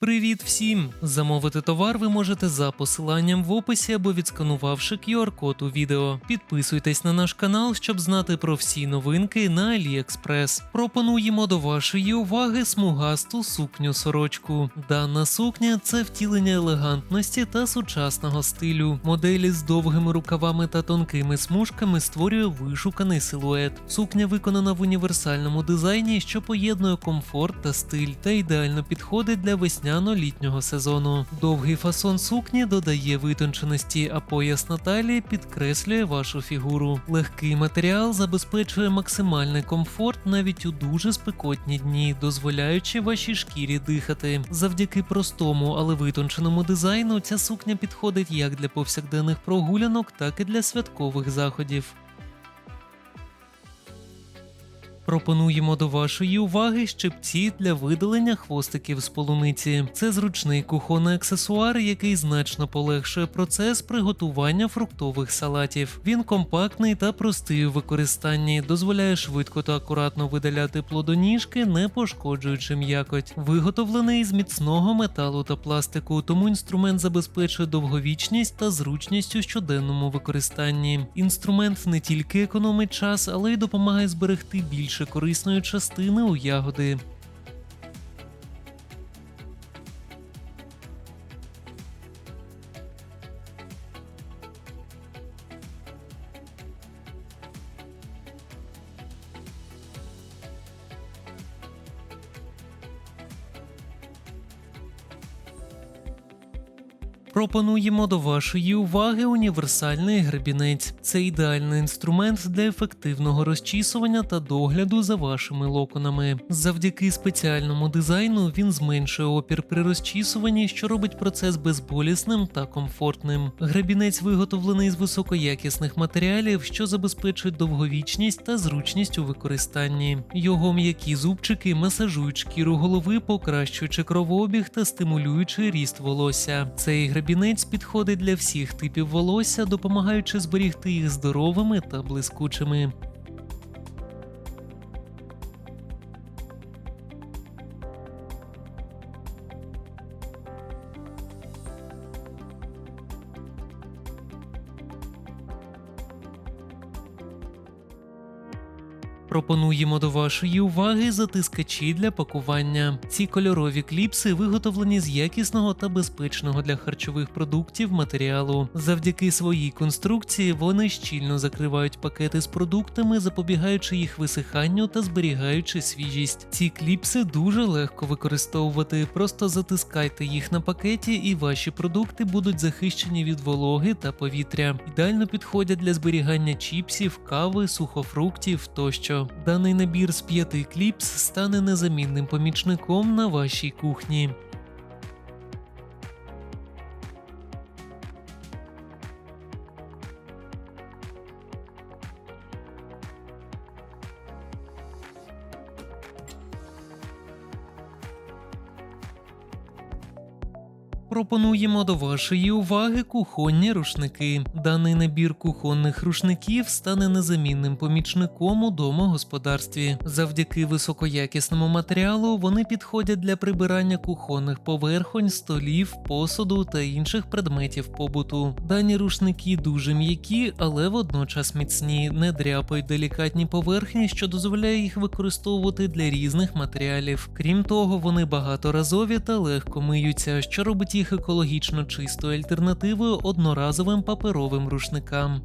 Привіт всім! Замовити товар ви можете за посиланням в описі або відсканувавши QR-код у відео. Підписуйтесь на наш канал, щоб знати про всі новинки на AliExpress. Пропонуємо до вашої уваги смугасту сукню сорочку. Дана сукня це втілення елегантності та сучасного стилю. Моделі з довгими рукавами та тонкими смужками створює вишуканий силует. Сукня виконана в універсальному дизайні, що поєднує комфорт та стиль, та ідеально підходить для весняно-літнього сезону. Довгий фасон сукні додає витонченості, а пояс на талії підкреслює вашу фігуру. Легкий матеріал забезпечує максимальний комфорт навіть у дуже спекотні дні, дозволяючи вашій шкірі дихати. Завдяки простому, але витонченому дизайну ця сукня підходить як для повсякденних прогулянок, так і для святкових заходів. Пропонуємо до вашої уваги щипці для видалення хвостиків з полуниці. Це зручний кухонний аксесуар, який значно полегшує процес приготування фруктових салатів. Він компактний та простий у використанні, дозволяє швидко та акуратно видаляти плодоніжки, не пошкоджуючи м'якоть. Виготовлений з міцного металу та пластику, тому інструмент забезпечує довговічність та зручність у щоденному використанні. Інструмент не тільки економить час, але й допомагає зберегти більше корисної частини у ягоди. Пропонуємо до вашої уваги універсальний гребінець. Це ідеальний інструмент для ефективного розчісування та догляду за вашими локонами. Завдяки спеціальному дизайну він зменшує опір при розчісуванні, що робить процес безболісним та комфортним. Гребінець виготовлений з високоякісних матеріалів, що забезпечують довговічність та зручність у використанні. Його м'які зубчики масажують шкіру голови, покращуючи кровообіг та стимулюючи ріст волосся. Цей гребінець підходить для всіх типів волосся, допомагаючи зберігти їх здоровими та блискучими. Пропонуємо до вашої уваги затискачі для пакування. Ці кольорові кліпси виготовлені з якісного та безпечного для харчових продуктів матеріалу. Завдяки своїй конструкції вони щільно закривають пакети з продуктами, запобігаючи їх висиханню та зберігаючи свіжість. Ці кліпси дуже легко використовувати. Просто затискайте їх на пакеті, і ваші продукти будуть захищені від вологи та повітря. Ідеально підходять для зберігання чіпсів, кави, сухофруктів тощо. Даний набір з п'яти кліпс стане незамінним помічником на вашій кухні. Пропонуємо до вашої уваги кухонні рушники. Даний набір кухонних рушників стане незамінним помічником у домогосподарстві. Завдяки високоякісному матеріалу вони підходять для прибирання кухонних поверхонь, столів, посуду та інших предметів побуту. Дані рушники дуже м'які, але водночас міцні, не дряпають делікатні поверхні, що дозволяє їх використовувати для різних матеріалів. Крім того, вони багаторазові та легко миються, що робить їх екологічно чистою альтернативою одноразовим паперовим рушникам.